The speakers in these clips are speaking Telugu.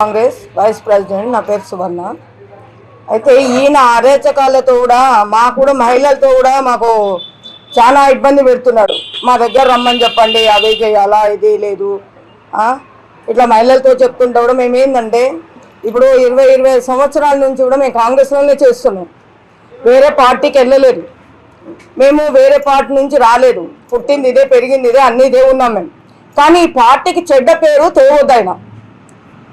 కాంగ్రెస్ వైస్ ప్రెసిడెంట్ నా పేరు సువర్ణ. అయితే ఈయన అరేచకాలతో కూడా మాకు కూడా మహిళలతో కూడా మాకు చాలా ఇబ్బంది పెడుతున్నాడు. మా దగ్గర రమ్మని చెప్పండి అదే చేయాలా ఇది లేదు. ఇట్లా మహిళలతో చెప్తుంటే కూడా మేము ఏంటంటే ఇప్పుడు ఇరవై ఇరవై సంవత్సరాల నుంచి కూడా మేము కాంగ్రెస్లోనే చేస్తున్నాం. వేరే పార్టీకి వెళ్ళలేదు. మేము వేరే పార్టీ నుంచి రాలేదు. పుట్టింది ఇదే పెరిగింది ఇదే అన్ని ఇదే ఉన్నాం మేము. కానీ ఈ పార్టీకి చెడ్డ పేరు తేవద్దు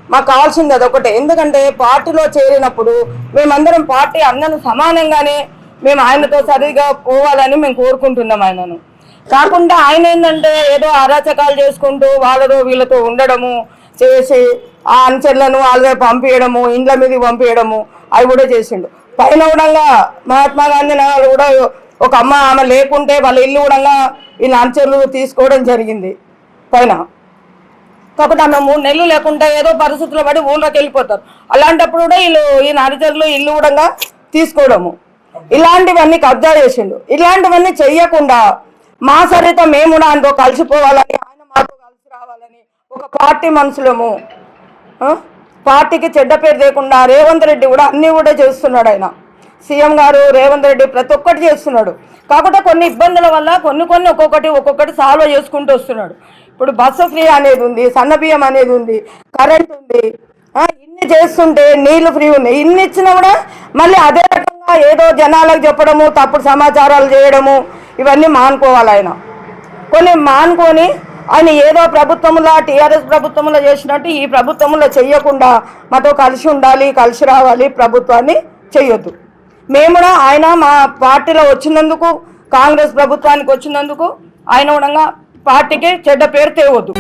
మాకు కావాల్సింది అదొకటే. ఎందుకంటే పార్టీలో చేరినప్పుడు మేమందరం పార్టీ అందరం సమానంగానే మేము ఆయనతో సరిగా పోవాలని మేము కోరుకుంటున్నాం ఆయనను. కాకుండా ఆయన ఏంటంటే ఏదో అరాచకాలు చేసుకుంటూ వాళ్ళతో వీళ్ళతో ఉండడము చేసి ఆ అంచెలను వాళ్ళే పంపించడము ఇండ్ల మీద పంపించడము అవి కూడా చేసిండు. పైన కూడా మహాత్మా గాంధీ నగర్ కూడా ఒక అమ్మ ఆమె లేకుంటే వాళ్ళ ఇల్లు కూడా వీళ్ళ అంచెలు తీసుకోవడం జరిగింది. పైన. కాకపోతే ఆమె మూడు నెలలు లేకుండా ఏదో పరిస్థితులు పడి ఊళ్ళోకి వెళ్ళిపోతారు. అలాంటప్పుడు కూడా వీళ్ళు ఈ నరిచర్లు ఇల్లు కూడా తీసుకోవడము. ఇలాంటివన్నీ కబ్జా చేసిండు. ఇలాంటివన్నీ చెయ్యకుండా మా సరితో మేము కూడా ఆయనతో కలిసిపోవాలని ఆయన మాతో కలిసి రావాలని ఒక పార్టీ మనుషులము. పార్టీకి చెడ్డ పేరు లేకుండా రేవంత్ రెడ్డి కూడా అన్నీ కూడా చేస్తున్నాడు ఆయన. సీఎం గారు రేవంత్ రెడ్డి ప్రతి ఒక్కటి చేస్తున్నాడు. కాకపోతే కొన్ని ఇబ్బందుల వల్ల కొన్ని కొన్ని ఒక్కొక్కటి ఒక్కొక్కటి సాల్వ్ చేసుకుంటూ వస్తున్నాడు. ఇప్పుడు బస్సు ఫ్రీ అనేది ఉంది సన్నబియ్యం అనేది ఉంది కరెంట్ ఉంది. ఇన్ని చేస్తుంటే నీళ్ళు ఫ్రీ ఉన్నాయి. ఇన్ని ఇచ్చినా కూడా మళ్ళీ అదే రకంగా ఏదో జనాలకు చెప్పడము తప్పుడు సమాచారాలు చేయడము ఇవన్నీ మానుకోవాలి ఆయన. కొన్ని మానుకొని ఆయన ఏదో ప్రభుత్వంలో టీఆర్ఎస్ ప్రభుత్వంలో చేసినట్టు ఈ ప్రభుత్వంలో చెయ్యకుండా మాతో కలిసి ఉండాలి కలిసి రావాలి ప్రభుత్వాన్ని చెయ్యొద్దు. మేము కూడా ఆయన మా పార్టీలో వచ్చినందుకు కాంగ్రెస్ ప్రభుత్వానికి వచ్చినందుకు ఆయన కూడా పార్టీకి చెడ్డ పేరు తేవద్దు.